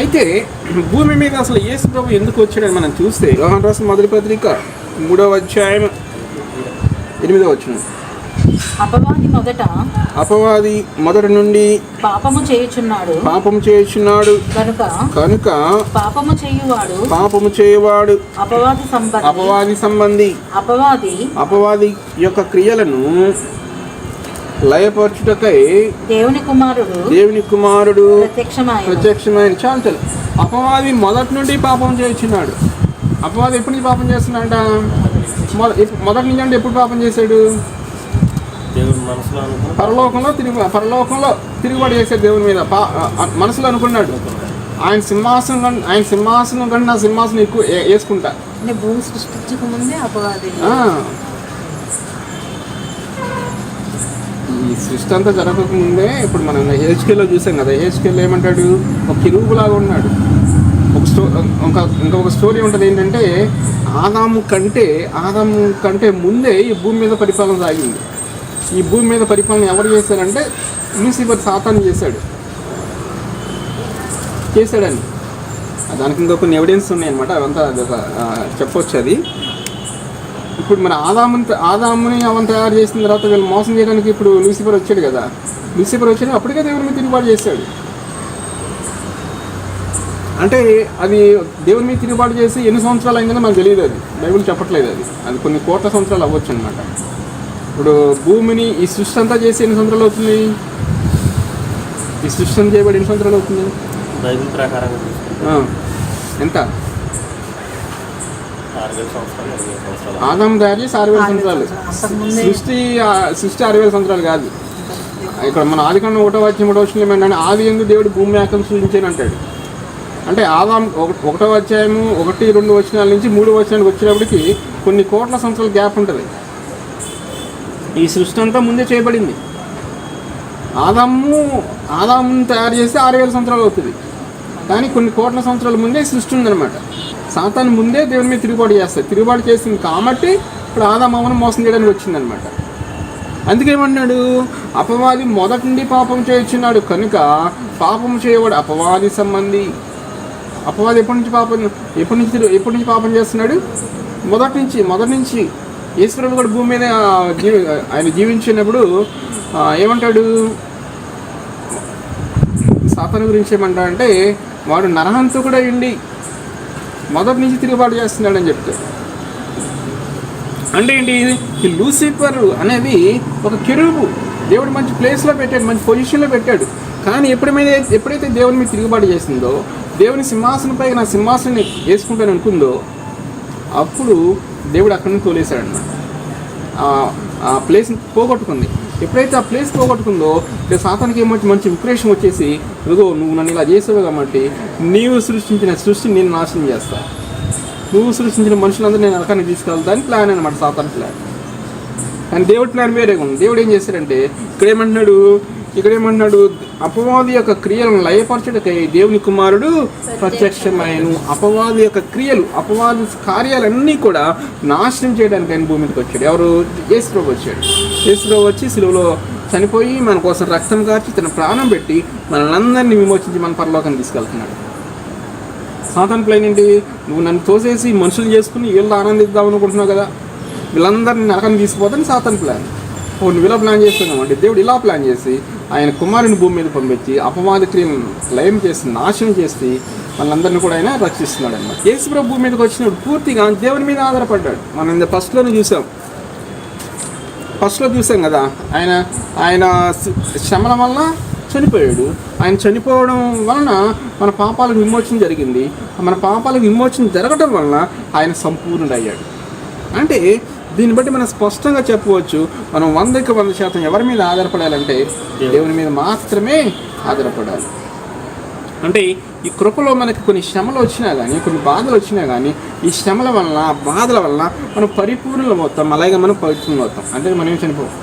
అయితే భూమి మీద అసలు యేసు ప్రభు ఎందుకు వచ్చాడని మనం చూస్తే యోహాన్ రాసిన మొదటి పత్రిక మూడవ అధ్యాయం ఎనిమిదవ వచ్చిన అపవాది మొదట అపవాది మొదటి నుండి పాపము చేయుచున్నాడు. పాపము చేయుచున్నాడు. కనుక కనుక పాపము చేయువాడు పాపము చేయవాడు. అపవాది సంబంధి. అపవాది సంబంధి. అపవాది అపవాది యొక్క క్రియలను లయపరచుటకై దేవుని కుమారుడు దేవుని కుమారుడు ప్రత్యక్షమాయ ప్రత్యక్షమైన చాలు చాలు. అపవాది మొదటి నుండి పాపం చేయించున్నాడు అపవాది ఎప్పటి నుంచి పాపం చేస్తున్నాడ మొదటి నుంచి అంటే ఎప్పుడు పాపం చేశాడు? పరలోకంలో తిరుగు పరలోకంలో తిరుగుబాటు చేశాడు దేవుని మీద. పా మనసులో అనుకున్నాడు. ఆయన సింహాసనం కన్నా ఆయన సింహాసనం కన్నా నా సింహాసనం ఎక్కువ వేసుకుంటా. భూమి సృష్టించక ముందే అపవాది ఆ. ఈ సృష్టి అంతా జరగకముందే ఇప్పుడు మనం హెచ్కేలో చూసాం కదా. హెచ్కేలో ఏమంటాడు? ఒక కిరువులాగా ఉన్నాడు. ఒక స్టో ఒక ఇంకొక స్టోరీ ఉంటుంది ఏంటంటే ఆదాము కంటే ఆదాము కంటే ముందే ఈ భూమి మీద పరిపాలన సాగింది. ఈ భూమి మీద పరిపాలన ఎవరు చేశారంటే లూసిఫర్ సాతాను చేశాడు. చేశాడని. దానికి ఇంకా కొన్ని ఎవిడెన్స్ ఉన్నాయి అనమాట అవంతా అదొక ఆ, చెప్పొచ్చు అది. ఇప్పుడు మరి ఆదాముని ఆదాముని అవన్ తయారు చేసిన తర్వాత వీళ్ళు మోసం చేయడానికి ఇప్పుడు లూసిఫర్ వచ్చాడు కదా. లూసిఫర్ వచ్చాడు అప్పటికే దేవుని మీద తిరుగుబాటు చేశాడు. అంటే అది దేవుని మీద తిరుగుబాటు చేసి ఎన్ని సంవత్సరాలు అయిందో మనకు తెలియదు అది. బైబిల్ చెప్పట్లేదు అది. అది కొన్ని కోట్ల సంవత్సరాలు అవ్వచ్చు అనమాట ఇప్పుడు భూమిని ఈ సృష్టి అంతా చేసి ఎన్ని సంవత్సరాలు అవుతుంది? ఈ సృష్టి అంతా చేయబడి ఎన్ని సంవత్సరాలు అవుతుంది? బైబిల్ ఆ, ఎంత? సంవత్సరాలు ఆదాం తయారు చేసి ఆరు వేల సంవత్సరాలు. సృష్టి సృష్టి ఆరు వేల సంవత్సరాలు కాదు. ఇక్కడ మన ఆది కన్నా ఒకటో వచ్చిన ఒకటో వచ్చిన ఏమంటే ఆది ఎందు దేవుడు భూమి ఆకం సృష్టించాను అంటాడు. అంటే ఆదాం ఒక- ఒకటో అధ్యాయము ఒకటి రెండు వచనాల నుంచి మూడు వచనానికి వచ్చినప్పటికి కొన్ని కోట్ల సంవత్సరాల గ్యాప్ ఉంటుంది. ఈ సృష్టి అంతా ముందే చేయబడింది. ఆదాము ఆదాముని తయారు చేస్తే ఆరు వేల సంవత్సరాలు అవుతుంది. కానీ కొన్ని కోట్ల సంవత్సరాల ముందే సృష్టి ఉందన్నమాట. సాతాను ముందే దేవుని మీద తిరుగుబాటు చేస్తుంది తిరుగుబాటు చేసింది కాబట్టి ఇప్పుడు ఆదామామను మోసం చేయడానికి వచ్చిందనమాట అందుకేమన్నాడు అపవాది మొదటి నుండి పాపం చేయుచున్నాడు. కనుక పాపం చేయవాడు అపవాది సంబంధి. అపవాది ఎప్పటి నుంచి పాపం ఎప్పటి నుంచి ఎప్పటి నుంచి పాపం చేస్తున్నాడు? మొదటి నుంచి మొదటి నుంచి ఈశ్వరుడు కూడా భూమి మీద జీవి ఆయన జీవించినప్పుడు ఏమంటాడు? సాతాను గురించి ఏమంటాడంటే అంటే వాడు నరహంతకుడు ఉండి మొదటి నుంచి తిరుగుబాటు చేస్తున్నాడని చెప్తాడు అంటే ఏంటి? ఈ లూసిఫర్ అనేది ఒక కెరూబు. దేవుడు మంచి ప్లేస్లో పెట్టాడు మంచి పొజిషన్లో పెట్టాడు. కానీ ఎప్పుడైతే ఎప్పుడైతే దేవుని మీద తిరుగుబాటు చేసిందో దేవుని సింహాసనంపై నా సింహాసనాన్ని వేసుకుంటాను అనుకుందో అప్పుడు దేవుడు అక్కడి నుంచి తోలేశాడన్నమాట. ఆ ప్లేస్ని పోగొట్టుకుంది. ఎప్పుడైతే ఆ ప్లేస్ పోగొట్టుకుందో ఇక సాతానికి ఏమంటే మంచి విక్రేషం వచ్చేసి ఇదిగో నువ్వు నన్ను ఇలా చేసావు కాబట్టి నీవు సృష్టించిన సృష్టిని నేను నాశనం చేస్తా. నువ్వు సృష్టించిన మనుషులందరూ నేను నరకానికి తీసుకెళ్తాను ప్లాన్ అనమాట సాతాన్ ప్లాన్ కానీ దేవుడి ప్లాన్ వేరే ఉంది. దేవుడు ఏం చేశాడంటే ఇక్కడ ఏమంటున్నాడు ఇక్కడ ఏమంటున్నాడు అపవాది యొక్క క్రియలను లయపరచుటకై దేవుని కుమారుడు ప్రత్యక్షమైన అపవాది యొక్క క్రియలు అపవాది కార్యాలన్నీ కూడా నాశనం చేయడానికి ఆయన భూమి వచ్చాడు. ఎవరు? యేసుప్రభు వచ్చాడు. యేసుప్రభు వచ్చి సిలువలో చనిపోయి మన కోసం రక్తం కార్చి తన ప్రాణం పెట్టి మనల్ని విమోచించి మన పరలోకాన్ని తీసుకెళ్తున్నాడు. సాతాన్ ప్లాన్ ఏంటి? నువ్వు నన్ను తోసేసి మనుషులు చేసుకుని వీళ్ళు ఆనందిద్దాం అనుకుంటున్నావు కదా? వీళ్ళందరినీ నరకాన్ని తీసుకుపోతాను సాతాన్ ప్లాన్ ఓ నువ్వు ఇలా ప్లాన్ చేస్తున్నావు అంటే దేవుడు ఇలా ప్లాన్ చేసి ఆయన కుమారుని భూమి మీద పంపించి అపవాద క్రియలను లయం చేసి నాశనం చేసి వాళ్ళందరినీ కూడా ఆయన రక్షిస్తున్నాడు అన్నమాట యేసుప్రభు భూమి మీదకి వచ్చినప్పుడు పూర్తిగా దేవుని మీద ఆధారపడ్డాడు. మనం ఇంత ఫస్ట్లోనే చూసాం. ఫస్ట్లో చూసాం కదా ఆయన ఆయన శ్రమల వల్ల చనిపోయాడు. ఆయన చనిపోవడం వలన మన పాపాలకు విమోచన జరిగింది. మన పాపాలకు విమోచన జరగడం వలన ఆయన సంపూర్ణుడు అయ్యాడు అంటే దీన్ని బట్టి మనం స్పష్టంగా చెప్పవచ్చు మనం వందకి వంద శాతం ఎవరి మీద ఆధారపడాలంటే దేవుని మీద మాత్రమే ఆధారపడాలి. అంటే ఈ కృపలో మనకి కొన్ని శ్రమలు వచ్చినా కానీ కొన్ని బాధలు వచ్చినా కానీ ఈ శ్రమల వలన బాధల వలన మనం పరిపూర్ణం అవుతాం అలాగే మనం పవిత్రం అవుతాం అంటే మనం ఏం చనిపోతాం?